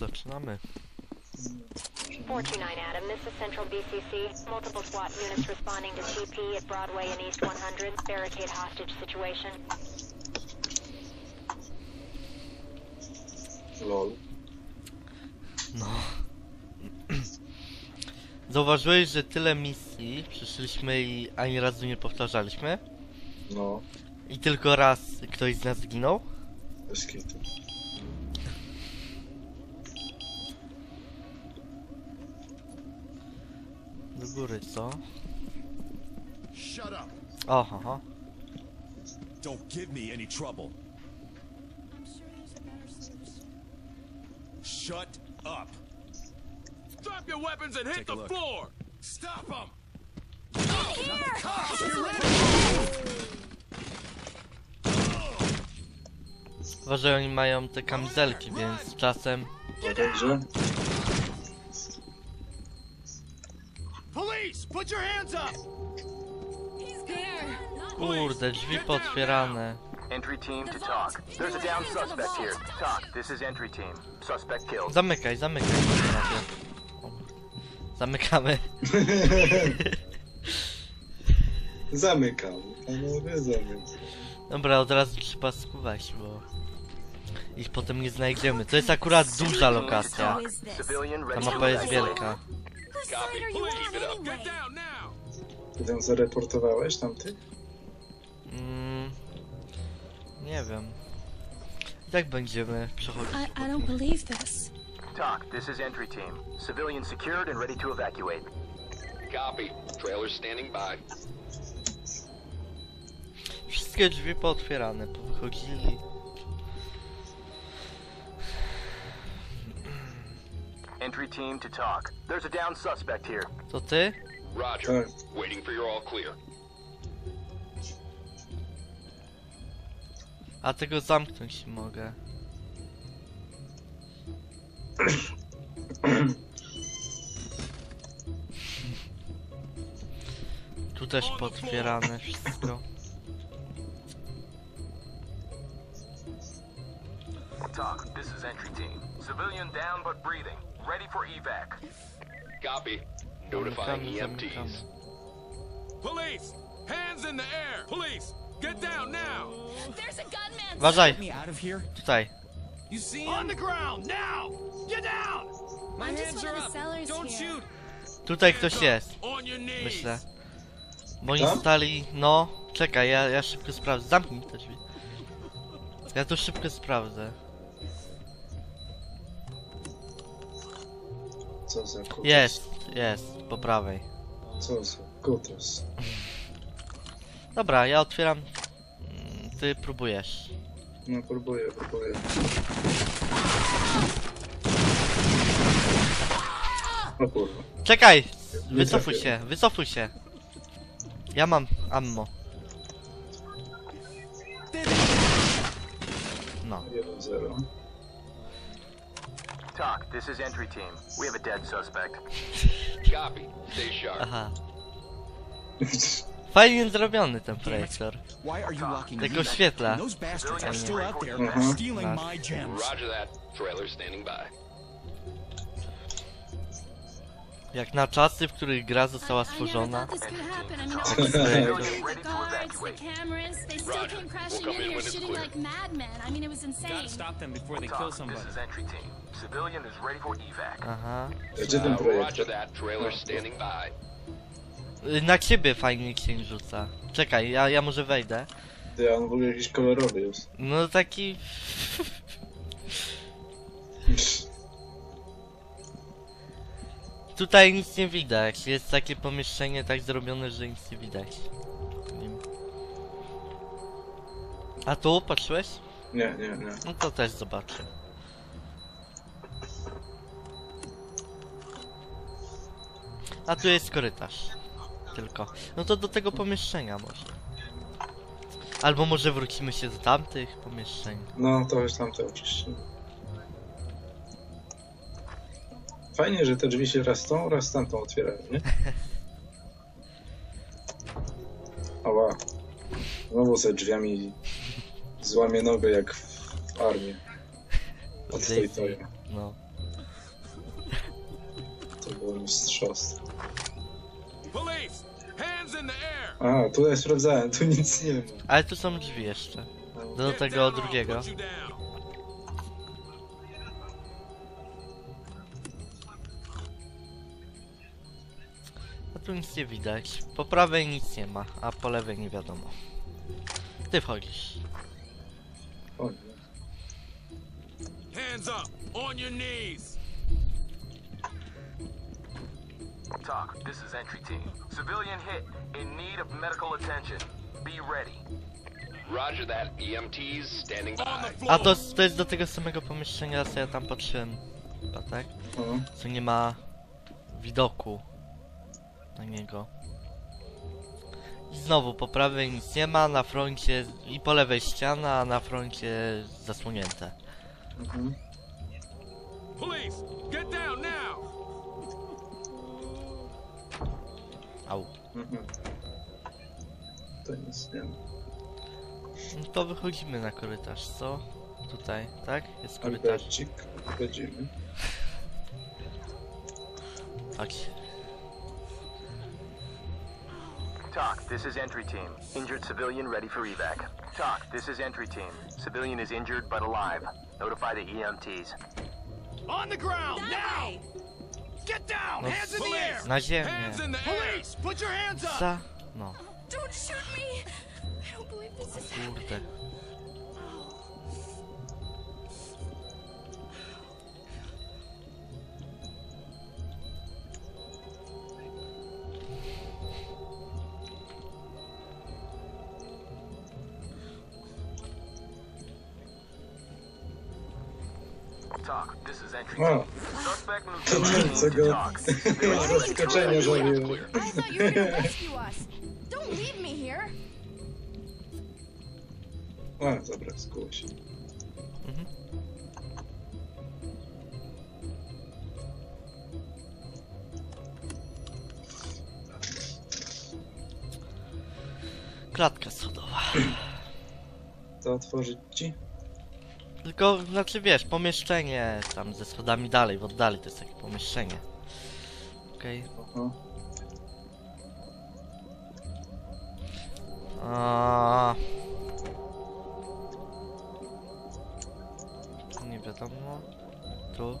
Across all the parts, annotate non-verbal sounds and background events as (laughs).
zaczynamy. 429 Adam, this is Central BCC. Multiple SWAT units responding to CP at Broadway and East 100. Barricade hostage situation. Lol. No. (clears throat) Zauważyłeś, że tyle misji przyszliśmy i ani razu nie powtarzaliśmy? No, I tylko raz ktoś z nas zginął? bez kitu. Góry, co? Shut up. O, aha. Don't give me any trouble. Shut up. Drop your weapons and hit Take a the look. floor! Stop them! Chyba, że oni mają te kamizelki, więc czasem... Dobrze. Police, put your hands up! Kurde, drzwi potwierane. Entry team to talk. There's a down suspect here. Talk. This is entry team. Suspect killed. Zamykaj, zamykaj. Zamykamy. (laughs) Zamykam. Panowie, zamykam. Dobra, od razu trzeba skuwać, bo... Ich potem nie znajdziemy. To jest akurat duża lokacja. Ta mapa to jest wielka. Get down now! Ty tam zareportowałeś tamty? Mm, nie wiem. I tak będziemy przechodzić. I, I don't believe this. Talk. This is entry team. Civilian secured and ready to evacuate. Copy. Trailer standing by. Wszystkie drzwi pootwierane, powychodzili. Entry team to talk. There's a down suspect here. To ty? Roger. Tak. Waiting for your all clear. A tego zamknąć nie mogę. (coughs) Tu też potwierane wszystko. Talk. This is entry team. Civilian down but breathing. Ready for evac. Copy. Notifying EMTs. Police! Hands in the air! Police! Get down now! There's a gunman. Uważaj! Me out of here. Tutaj. You see On the ground, now! Get down! My hands are up! Don't here. shoot! Tutaj ktoś jest, myślę. Bo oni stali... No, czekaj, ja, ja szybko sprawdzę. Zamknij te drzwi. Ja to szybko sprawdzę. Co za kutas? Jest, jest, po prawej. Co za kutas? Dobra, ja otwieram. Mm, Ty próbujesz. No próbuję, próbuję. O kurwa. Czekaj! Nie Wycofuj trafiłem. się, wycofuj się. Ja mam ammo. No. 1-0. Talk. This is entry team. We have a dead suspect. Copy. Stay sharp. Aha. (laughs) Fajnie zrobiony ten projektor. Why are you locking Tak me? oświetla. Those bastards are still out there Mhm. stealing my gems. Roger that. Trailer standing by. Jak na czasy, w których gra została stworzona. (laughs) Aha. Gdzie ten Uh, projekt? Y, Na ciebie fajnie cień rzuca. Czekaj, ja, ja może wejdę. Ty, on w ogóle jakiś kolorowy jest. No taki... (laughs) (laughs) Tutaj nic nie widać. Jest takie pomieszczenie tak zrobione, że nic nie widać. A tu patrzyłeś? Nie, nie, nie. No to też zobaczę. A tu jest korytarz. Tylko. No to do tego pomieszczenia może. Albo może wrócimy się do tamtych pomieszczeń. No, to już tamte oczywiście. Fajnie, że te drzwi się raz tą, raz tamtą otwierają, nie? Ała. Znowu ze drzwiami złamie nogę jak w armii. Od tej toja. No. To było mistrzostwo. A, tu ja sprawdzałem, tu nic nie ma. Ale tu są drzwi jeszcze. Do tego drugiego. Tu nic nie widać. Po prawej nic nie ma, a po lewej nie wiadomo. Ty wchodzisz. Hands up! On your knees! Talk, this is entry team. Civilian hit, in need of medical attention. Be ready. Roger that. EMTs standing by. A to, to jest do tego samego pomieszczenia, co ja tam patrzyłem. Chyba tak? O, Co nie ma widoku na niego. I znowu po prawej nic nie ma, na froncie i po lewej ściana, a na froncie zasłonięte. mhm. Police! Get down now! Au. Mhm. To nic nie ma. No to wychodzimy na korytarz, co? Tutaj, tak? Jest korytarz. Albercik, wchodzimy. Chodź. Talk, this is entry team. Injured civilian ready for evac. Talk, this is entry team. Civilian is injured but alive. Notify the EMTs. On the ground, now! Get down! No, Hands in the air! Na ziemię. Hands in the air! Police, put your hands up! Za... No, Don't shoot me! I don't believe this is happening. (laughs) us. Don't leave me here. A, dobra, skuło się. Mhm. Klatka schodowa. To otworzyć ci? Tylko, znaczy wiesz, pomieszczenie tam ze schodami dalej, w oddali to jest takie pomieszczenie. Okej. Aha. A... Nie wiadomo. Tu.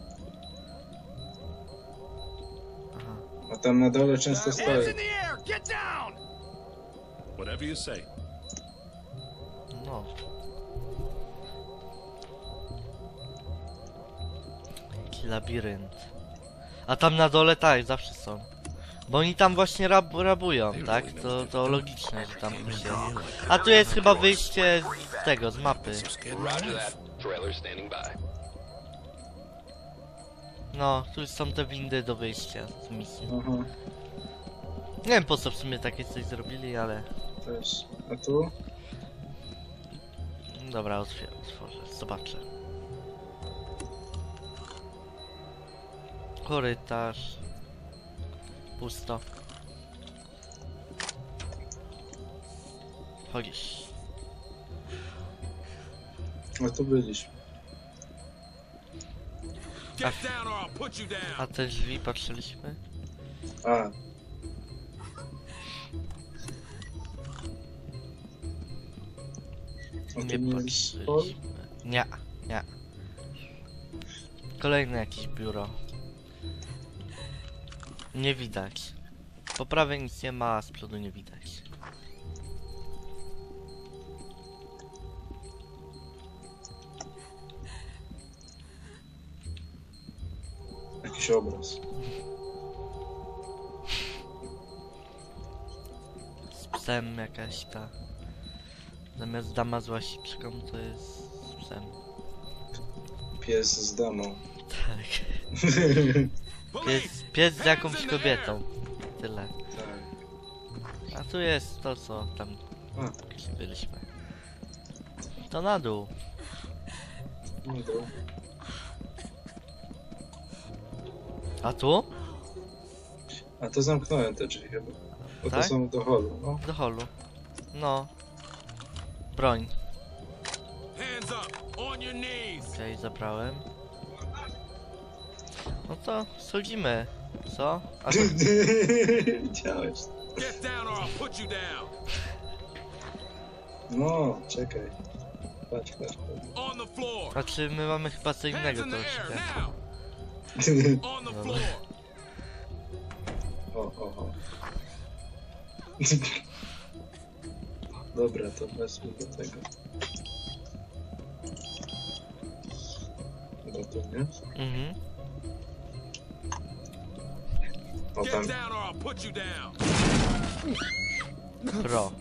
Aha. A tam na dole często stoi. Whatever you say. No. Labirynt. A tam na dole tak, zawsze są. Bo oni tam właśnie rab rabują, tak? To, to logiczne, że tam się. A tu jest chyba wyjście z tego, z mapy. No, tu są te windy do wyjścia z misji. Aha, Nie wiem po co w sumie takie coś zrobili, ale... też. A tu? Dobra, otwieram, otworzę, zobaczę. Korytarz. Pusto. Chodzisz. A tu byliśmy. You A te drzwi patrzyliśmy? A. A Nie nie patrzyliśmy. Nie, nie. Kolejne jakieś biuro. Nie widać. Po prawej nic nie ma, a z przodu nie widać. Jakiś obraz. Z psem jakaś ta. Zamiast dama z łasiczką to jest z psem. Pies z damą. Tak. (laughs) Pies, pies z jakąś kobietą. Tyle. Tak. A tu jest to co tam A. gdzieś byliśmy. To na dół. To. A tu? A to zamknąłem te drzwi chyba. Bo Tak? to są do holu, no. Do holu. No. Broń. Hands up! On your knees! Okej, zabrałem. No to schodzimy. Co? A to, (laughs) Widziałeś. Get down or I'll put you down. No, czekaj. Patrz, patrz, On the floor. znaczy my mamy chyba co innego patrz. (laughs) On the floor. O, o, o. (laughs) Dobra, to wezmę do tego. Nie? Mhm. Down. Pro.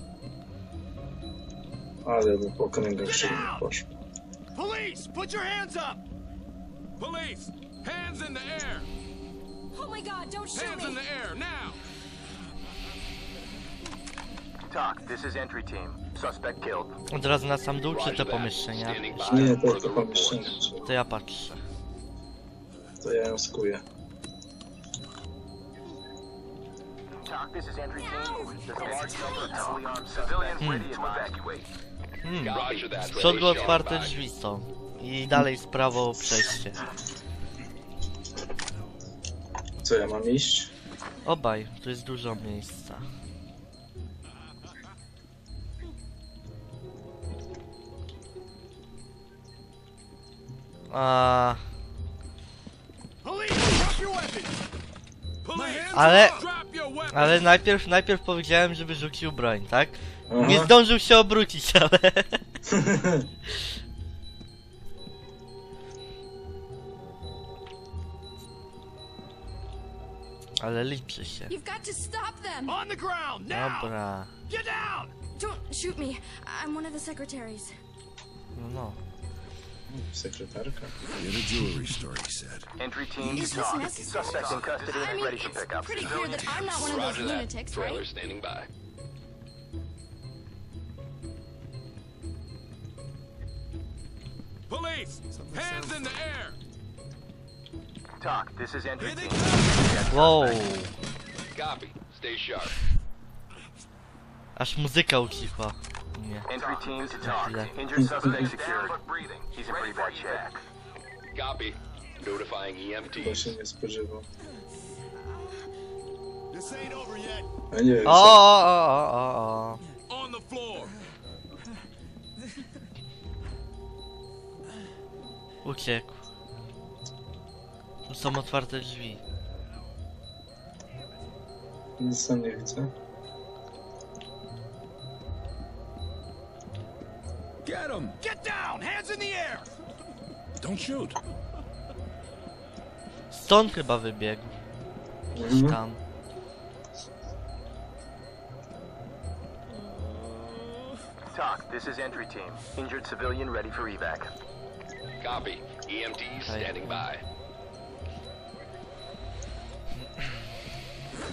Ale no po kręgach szybko poszło. Police, put your hands up. Police, hands in the air. Oh my god, don't shoot Hands in me! the air now. Talk, this is entry team. Suspect killed. Od razu na sam dół czy te pomieszczenia? Standing by Nie, to to pomieszczenie. reports. To ja patrzę. To ja ją skuję. This is entry team. There's a large number of heavily armed civilians ready to evacuate. Hmm. Roger that. Z przodu Friendly otwarte drzwi są. I dalej z prawo przejście. Co ja mam iść? Obaj, tu jest dużo miejsca. A, Ale-. Ale najpierw, najpierw powiedziałem, żeby rzucił broń, tak? Aha. Nie zdążył się obrócić, (laughs) ale... Ale liczy się. You've got to stop them! On the ground now. Dobra, Get down. Don't shoot me. I'm one of the secretaries. no no. Sekretarka. Entry team Is to this talk. necessary? Suspect in custody I and mean, ready for it's pickup. pretty clear that I'm not one of those Roger that. lunatics, Trailer standing by. Police, hands in the air. Talk, this is entry Here team. come. Wow, Copy. Stay sharp. aż muzyka ucichła. Nie. Entry team to talk. Injured suspect secured. He's in pretty bad shape. Copy. Notifying E Chyba się nie spodziewał. This ain't over yet. A nie, O, o, o, o, o, o. On the floor. Uciekł. Tu są otwarte drzwi. nic tam nie widzę. Get him. Get down. Hands in the air. Don't shoot. Stąd chyba wybiegł. Gdzieś Mhm. tam. Talk, this is entry team. Injured civilian ready for evac. Copy. EMTs standing by.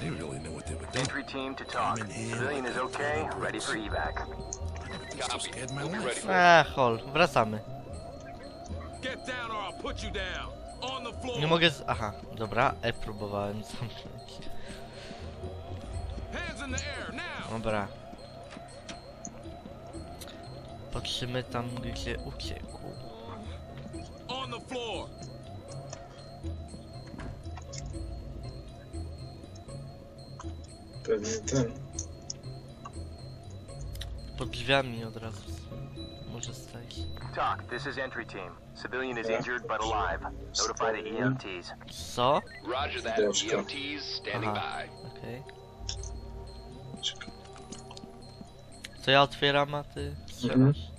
They really know what they were Entry team to talk. Civilian is okay, ready for evac. Eee, hol, wracamy. Nie mogę z... Aha, dobra, E próbowałem zamknąć. Dobra. Patrzymy tam, gdzie uciekł. Pewnie ten. Pod drzwiami od razu. Może stać. Talk, this is entry team. Civilian is injured but alive. Notify the EMTs. Co? Roger that. Deczka. EMTs standing Aha. by. Okej. To ja otwieram, a ty strzelasz.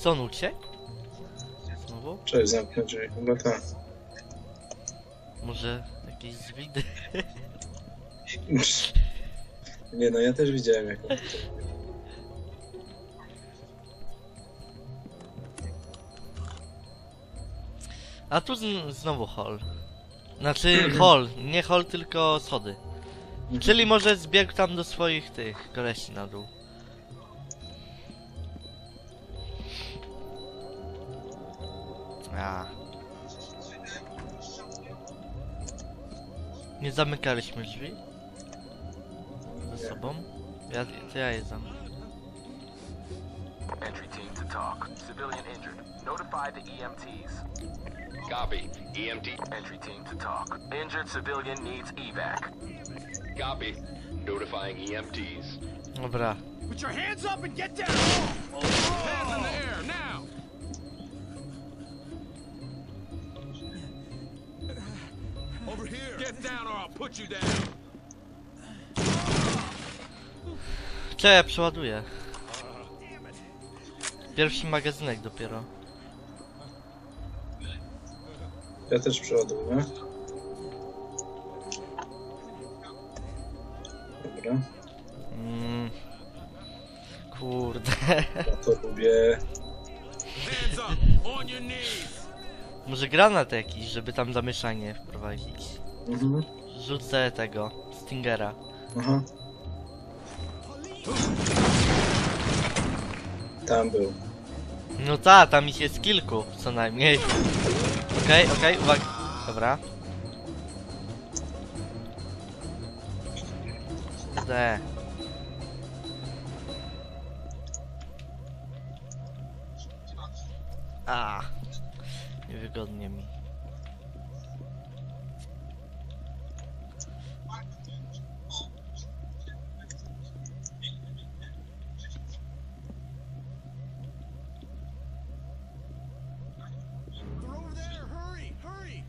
Co on uciekł? Znowu? Cześć, zamknę drzwi. Chyba tak. Może jakieś zwidy? (laughs) Nie no, ja też widziałem jak on A tu znowu hall. Znaczy hall, nie hall, tylko schody. Czyli może zbiegł tam do swoich tych kolesi na dół. A. Nie zamykaliśmy drzwi? Ze sobą? Ja, to ja je zamknę. Entry team to talk. Civilian injured. Notify the EMTs. Copy. EMT. Entry team to talk. Injured civilian needs evac. Copy. Notifying EMTs. Dobra. Put your hands up and get down! Oh, oh. Hands in the air! Over here. Get down or I'll put you down. Co ja przeładuję? Pierwszy magazynek dopiero. Ja też przeładuję. Dobra, Mm. Kurde. ja to lubię. Hands up, on your knees. Może granat jakiś, żeby tam zamieszanie wprowadzić. Mhm. Rzucę tego, Stingera. Aha. Tam był. No ta, tam ich jest kilku, co najmniej. Okej, okej, uwaga. Dobra. D. Niewygodnie mi. They're over there. Hurry, hurry.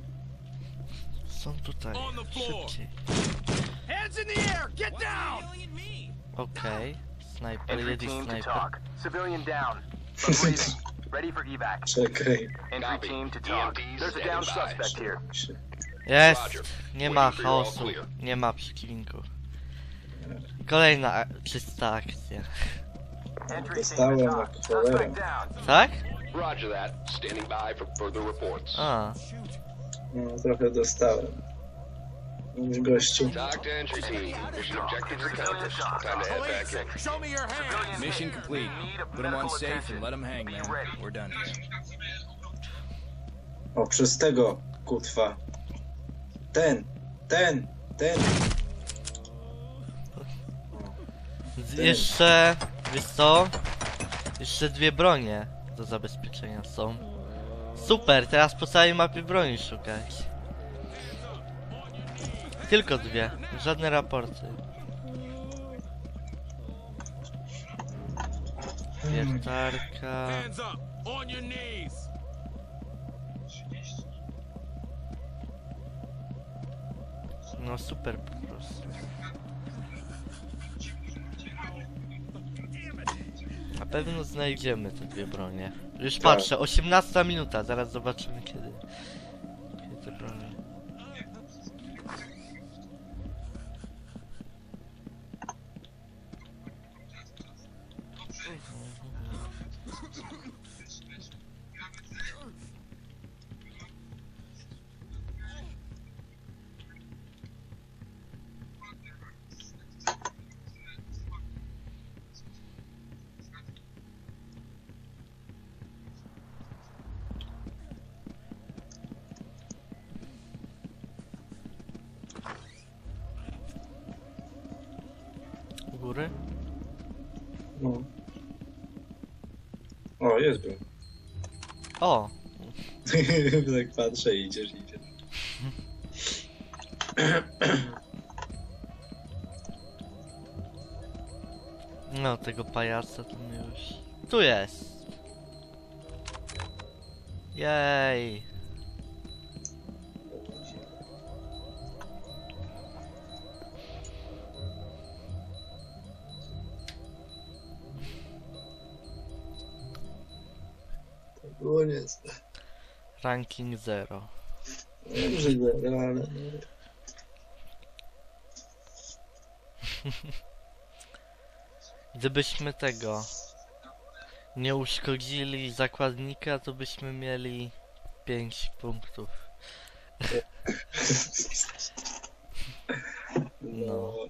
Są tutaj. On the floor. Szybciej. Hands in the air. Get down. Okej. Snajper, Entry jedzie team to snajper. talk. Civilian down. (laughs) But breathing. Ready for evac. Czekaj. Entry team to talk. EMTs There's a down suspect here. Jest! Nie ma chaosu. Nie ma przeciwników. Kolejna czysta akcja. Entry team Dostałem to jak talk. cholera. Suspect down. Tak? Roger that. Standing by for further reports. A. No, trochę dostałem. Mówisz gościu. Entry team. Mission objectives accomplished. Time to head back in. Show me your hands. Mission complete. Put them on safe and let them hang, man. We're done. O, przez tego kutwa. Ten, ten, ten. Z- Jeszcze, wiesz co? Jeszcze dwie bronie do zabezpieczenia są. Super, teraz po całej mapie broni szukać. Tylko dwie, żadne raporty. Wiertarka. No super po prostu. Na pewno znajdziemy te dwie bronie. Już Tak. patrzę, 18 minuta, zaraz zobaczymy. Kiedy jest był. O! (laughs) tak patrzę, idziesz, idziesz. No tego pajaca to już... Tu jest! Jej! Niezłe. Ranking 0. Dobrze, no, ale... (laughs) Gdybyśmy tego nie uszkodzili zakładnika, to byśmy mieli 5 punktów. (laughs) No.